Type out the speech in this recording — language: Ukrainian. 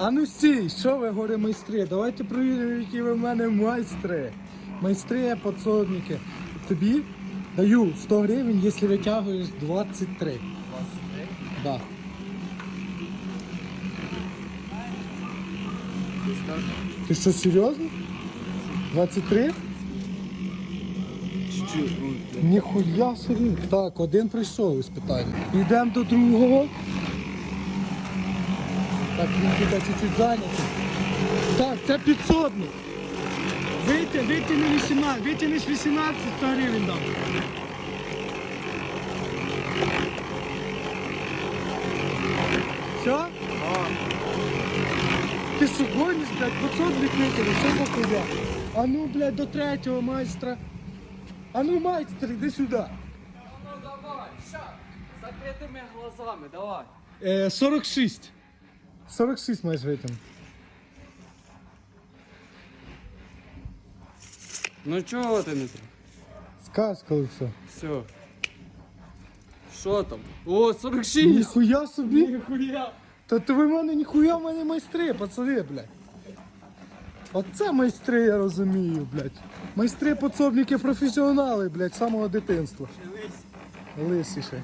А ну стій, що ви горе майстри? Давайте провіримо, які ви в мене майстри. Майстри, подсобники. Тобі даю 100 гривень, якщо витягуєш 23. 23? Да. Ти що, серйозно? 23? Чуть-чуть. Ніхуя собі. Так, один прийшов із питання. Йдемо до другого. Так, він тут чуть-чуть зайнятий. Так, це підсобник. Вийти, витягни 18, витягнеш 18, 100 гривень дам. Все? Ти гониш, блядь, підсобник витягнеш, що за хуя? А ну, блядь, до третього майстра. А ну, майстер, іди сюди. Ну давай, ща. Закритими глазами, давай. Е, 46. 46 маєш витягнути. Ну чого ти не так? Скаж, коли все. Все. Що там? О, 46! Ніхуя собі. Ніхуя! Та ти ви в мене ніхуя в мене майстри, пацани, блядь. Оце майстри, я розумію, блядь. Майстри подсобники професіонали, блядь, з самого дитинства. Лисіше.